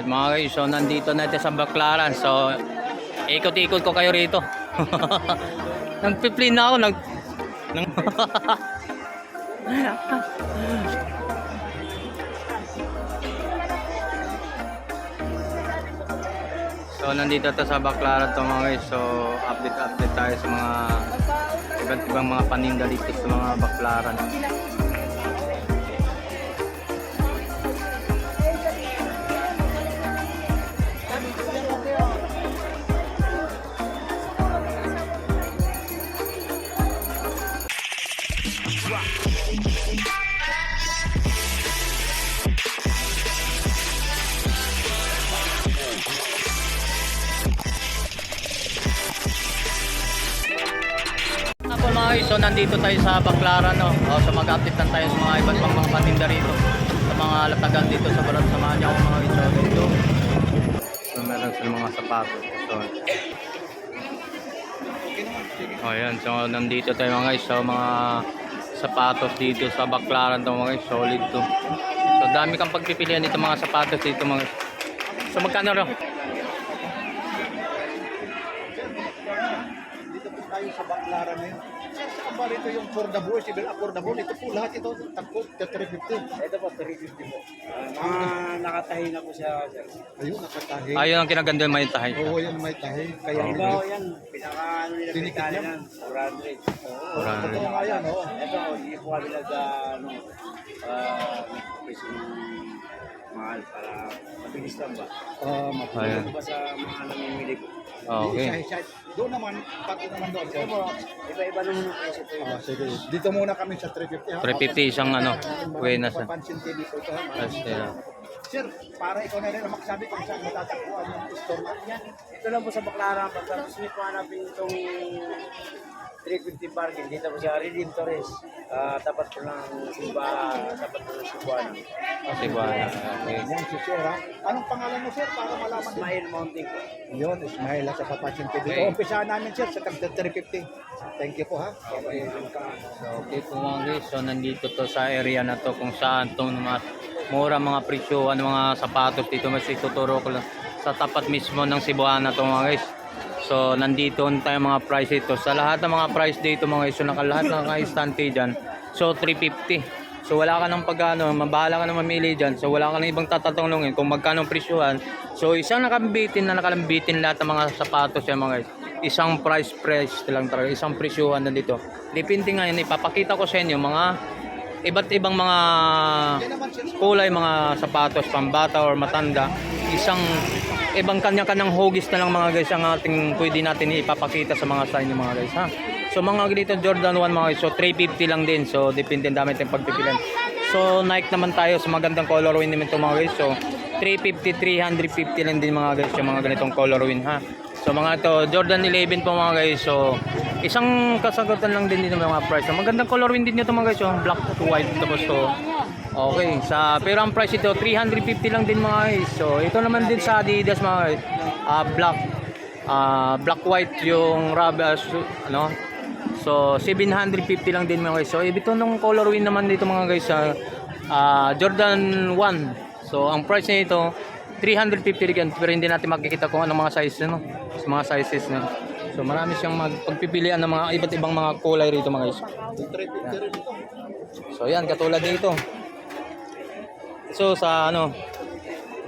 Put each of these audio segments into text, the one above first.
Alright mga guys, so nandito na tayo sa Baclaran. So, ikot-ikot ko kayo rito. Nagpiplin na ako. Nag... Nang... so, nandito to sa Baclaran to mga guys. So, update-update tayo sa mga iba't ibang mga paninda dito sa mga Baclaran. So nandito tayo sa Baclaran no. O, so mag-update lang tayo sa mga iba't ibang mga paninda rito. Sa mga latagan dito sa barat samahan niyo ako mga. So dito. So meron sila mga sapatos. So Oh, yan. So nandito tayo mga guys. So mga sapatos dito sa Baclaran to mga guys. Solid to. So dami kang pagpipilian dito mga sapatos dito mga guys. So magkano raw? Dito po tayo sa Baclaran ngayon. Saan ba rito yung affordable, civil affordable? Ito po lahat ito, tagpo, 350. Ito po, 350 po. Ah, nakatahi na po siya, sir. Ayun, nakatahi. Ayun ang kinaganda may tahay. Oo, yan may tahi. Kaya Okay. Iba ho yan, pinaka ano nila Tinikit pitali niya? yan, 400. Wala na rin. Totoo nga yan, oo. Ito, hindi po kami nag, ano, ah, yung mahal para mabilis lang ba? Ah, mapulot. Ayan. Ito ba sa mga namimili ko? Okay. Isa-isa. Doon naman, pati naman doon. Iba-iba naman ang presyo. Ah, sige. Dito muna kami sa 350 ha. 350 isang ano, Buenas. ah. Papansin TV po ito ha. Yes, yeah. Sir, para ikaw na rin ang magsabi kung saan matatagpuan yung store natin yan. Ito lang po sa Baclaran, pagka gusto niyo po hanapin itong 350 bargain dito po sa Redeem Torres. Ah, tapat po ng Simba, tapat po ng Cebuana. Kasi ba, okay. Yan si Sir ha. Anong pangalan mo sir para malaman din? Ismail Mounting po. Yun, Ismail ha, sa Papansin TV. Okay. So, umpisahan namin sir sa tag 350. Thank you po ha. Okay. So, okay po mga guys. So, nandito to sa area na to kung saan to mga mura mga presyohan ng mga sapatos dito. Mas ituturo ko lang sa tapat mismo ng Cebuana to mga guys. So, nandito tayo mga price ito. Sa lahat ng mga price dito mga guys, so nakalahat ng ka-istante dyan. So, 350. So, wala ka ng pagkano, mabahala ka na mamili dyan. So, wala ka na ibang tatatungulungin kung magkano ang presyohan. So, isang nakabitin na nakalambitin lahat ng mga sapatos yan mga guys. Isang price price lang talaga, isang presyohan na dito. Depende nga yun, ipapakita ko sa inyo mga iba't ibang mga kulay mga sapatos pambata or matanda. Isang ibang kanya-kanyang hugis na lang mga guys ang ating pwede natin ipapakita sa mga sign mga guys ha? So mga ganito Jordan 1 mga guys so 350 lang din. So depende dami tayong pagpipilian. So Nike naman tayo sa magandang colorway naman ito mga guys. So 350 350 lang din mga guys yung mga ganitong colorway ha so mga ito Jordan 11 po mga guys so isang kasagutan lang din dito mga price so, magandang colorway din dito mga guys so black to white tapos to Okay, sa pero ang price ito 350 lang din mga guys. So ito naman din sa Adidas mga guys. Ah, black ah, black white yung rubber su- ano. So 750 lang din mga guys. So ito nung colorway naman dito mga guys sa ah, Jordan 1. So ang price niya ito 350 rin pero hindi natin makikita kung anong mga sizes no. Sa mga sizes no. So marami siyang magpagpipilian ng mga iba't ibang mga kulay rito mga guys. 350 rin ito. So yan, katulad dito. So sa ano,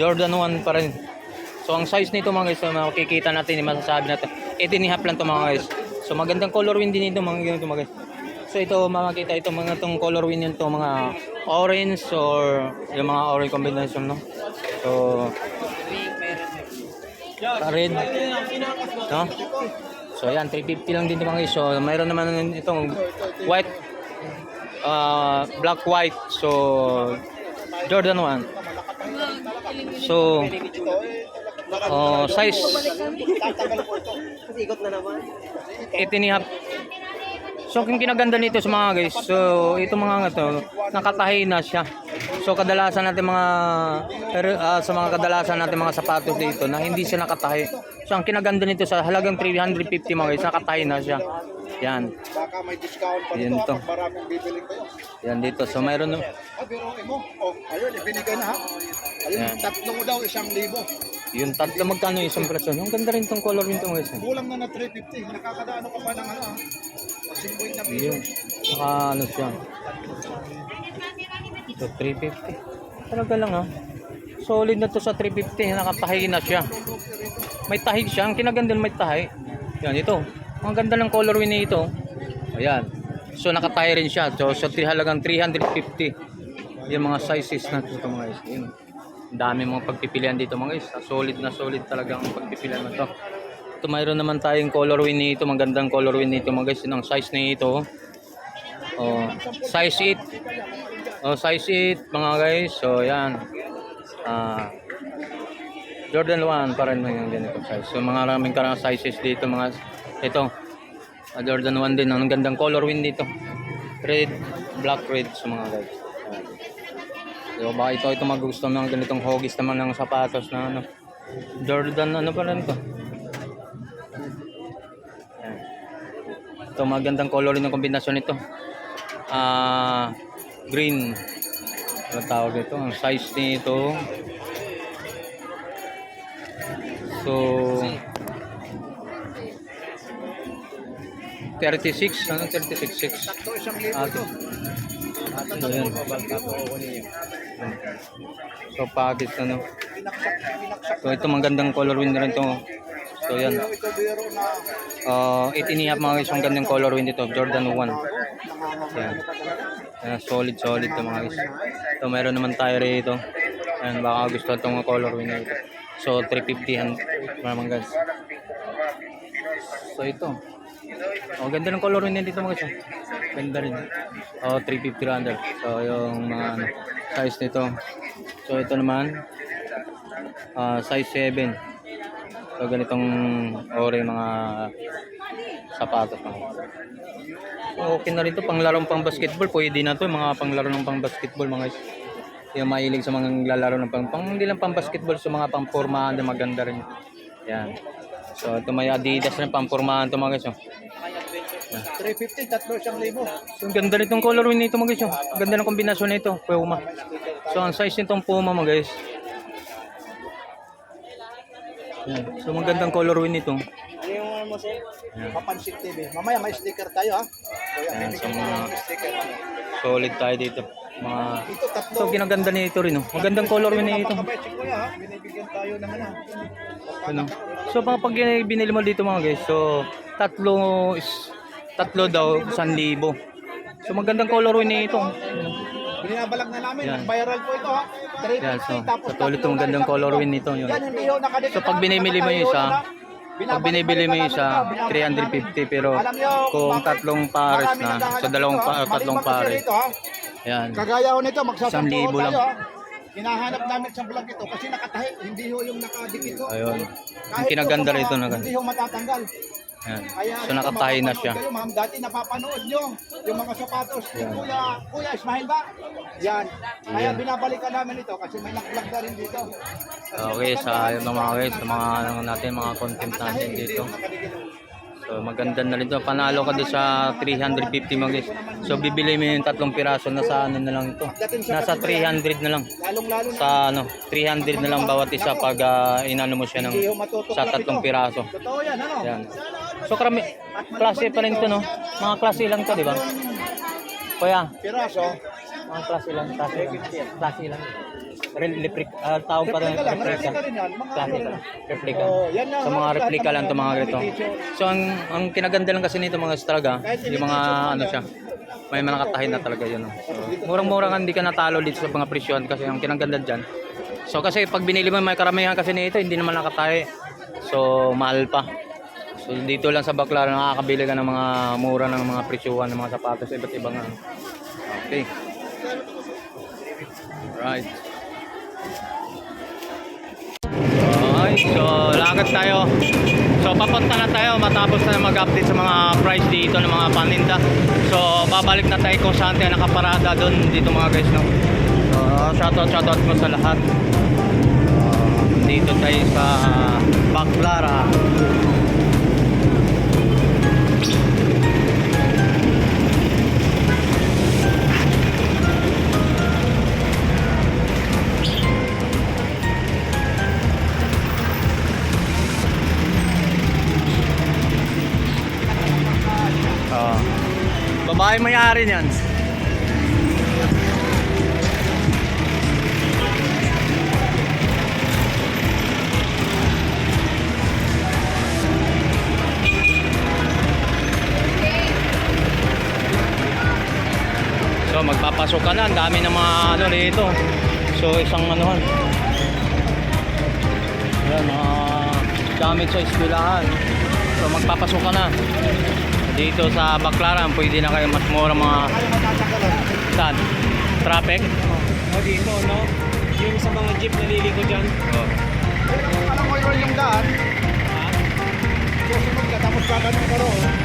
Jordan 1 pa rin. So ang size nito mga guys, so, makikita natin, masasabi natin. 18 half lang to mga guys. So magandang color win din ito mga ganito mga guys. So ito makikita ito mga tong color win nito mga orange or yung mga orange combination no. So red no. So yan 350 lang din ito mga guys. So mayroon naman itong white uh, black white so Jordan 1 so oh, size Kasi ikot na naman. 18 and so kung kinaganda nito sa mga guys so ito mga nga to nakatahi na siya so kadalasan natin mga pero, ah, sa mga kadalasan natin mga sapatos dito na hindi siya nakatahi so ang kinaganda nito sa halagang 350 mga guys nakatahi na siya yan Baka may discount pa Yan dito to. kapag maraming bibiling kayo. yan dito so mayroon Ah, pero mo. Oh, ayun, ibinigay na ha. Ayun, Yan. tatlong daw, isang libo. Yung tatlo magkano yung isang presyo? Ang ganda rin tong color rin to guys. Kulang na na 350. Nakakadaano ka pa ng ano ah. 50 na piso. Yun. Ano siya. So 350. Talaga lang ah. Solid na to sa 350. Nakatahi na siya. May tahi siya. Ang kinaganda may tahi. Yan ito. Ang ganda ng colorway nito. Ayan. So nakatahi rin siya. So sa halagang 350. Yung mga sizes na ito mga guys. Yun. Ang dami mga pagpipilian dito mga guys. Solid na solid talaga ang pagpipilian na to. Ito mayroon naman tayong colorway nito. Magandang colorway nito mga guys. Ang size nito. Oh, size 8. Oh, size 8 mga guys. So yan. Ah Jordan 1 pa rin yung ganito size. So mga maraming karang sizes dito mga ito. Ah, Jordan 1 din. Ang gandang color win dito. Red, black, red sa mga guys. So baka ito ito magusto ng ganitong hogis naman ng sapatos na ano. Jordan ano pa rin to. Ayan. Ito magandang color ng kombinasyon nito. Ah green. Ano tawag ito? Ang size nito. So 36, ano 36, 6. Tatlo, isang libo Ah, ito. So, yan. So, package ano. So, ito magandang color win na rin to. So, yan. Uh, 18 and a half mga guys, ang gandang color win dito. Jordan 1. Yan. Yan, solid, solid to mga guys. So, meron naman tayo rito. Ayan, baka gusto itong color win na ito. So, 350 yan mga guys. So, ito. Oh, ganda ng color win dito mga guys. oh. Ganda rin. Oh, 350 under. So, yung mga ano, size nito. So, ito naman. ah size 7. So, ganitong ori mga sapatos. So, okay na rin ito. Panglarong pang basketball. Pwede na to mga panglaro ng pang basketball mga guys. Yung mahilig sa mga lalaro ng pang, pang hindi lang pang basketball, sa mga pang pormahan na maganda rin. Yan. So, ito may Adidas rin pang pormahan to mga guys. Oh. 350, tatlo, isang libo. So, ang ganda nitong color win nito mga guys. Oh. Ang Ganda ng kombinasyon nito. Puma. So, ang size nitong Puma mga guys. Yan. So, magandang color win nito. Mo sir? Yan. Papansit TV. Mamaya may sticker tayo ha. Kuya, Ayan, sa mga- sticker. Solid tayo dito. Mga Ito, tatlo. So, ginaganda nito rin, oh. Magandang color win nito. Napakabait si Kuya ha. Binibigyan tayo ng ano. Ano? So, pag pag binili mo dito mga guys, so, tatlo is, tatlo daw, 1,000. So, magandang color win nito. Binabalak na namin. Yan. Viral po ito ha. 350, Yan, so, tapos sa tulad tatlo ng na gandang isang color libo. win nito. Yun. Yan, hindi ho nakadikit. So, pag ha. binibili mo yung isa. Pag binibili mo isa, Binabalik-balikan namin 350 pero kung tatlong pares na, sa dalawang pa, ha. tatlong pares. rito, ha. Yan. Kagaya ho nito, magsasampo libo tayo lang. ha. Hinahanap namin sa vlog ito kasi nakatahi, hindi ho yung nakadikit ho. Ayun. Kahit Ang kinaganda rito na Hindi ho matatanggal. Yan. Kaya So, nakatahi na siya. Kayo, ma'am, dati napapanood nyo yung mga sapatos. ni Yan. Kuya, Kuya Ismail ba? Yan. Kaya Yan. binabalikan namin ito kasi may nag-vlog na rin dito. Okay, sa yung mga guys, sa mga ano natin, mga content natin dito. So maganda na rin to. Panalo ka doon sa 350 mga guys. So bibili mo yung tatlong piraso na sa ano na lang to. Nasa 300 na lang. Lalong-lalo na. Sa ano, 300 na lang bawat isa pag ah, inano mo siya ng Hindi sa tatlong ito. piraso. Totoo yan, ano? Yan. So karami klase pa rin to no. Mga klase lang to, di ba? Kuya, Piraso. mga klase lang, klase lang. Klase lang. Real replica, ah, tawag pa rin Replica lang, replica. replica rin yan. Mga Klase ano lang. lang. Replica. Oh, yan So mga Lahat replica ng lang to mga mga ganito. So ang ang kinaganda lang kasi nito mga talaga, yung mga ano siya, may mga nakatahi na talaga yun. no. So, murang-mura ka hindi ka natalo dito sa mga presyon kasi ang kinaganda diyan. So kasi pag binili mo may karamihan kasi nito hindi naman nakatahi. So mahal pa. So dito lang sa Baclaran nakakabili ka ng mga mura ng mga presyuhan ng mga sapatos iba't ibang ano. Okay. Right. Okay, so lakad tayo. So papunta na tayo matapos na mag-update sa mga price dito ng mga paninda. So babalik na tayo kung saan tayo nakaparada doon dito mga guys no. So shoutout shoutout ko sa lahat. Uh, dito tayo sa Baclara. Bahay may-ari niyan. So magpapasok ka na, ang dami ng mga ano rito. So isang ano Yan, mga gamit sa eskwelahan. So magpapasok ka na. Dito sa Baclaran, pwede na kayo mas mura mga saan? Traffic? O dito, no? Yung sa mga jeep naliliko dyan. Oh. Alam mo yun yung daan. Ha? Susunod ka tapos gaganon ka roon.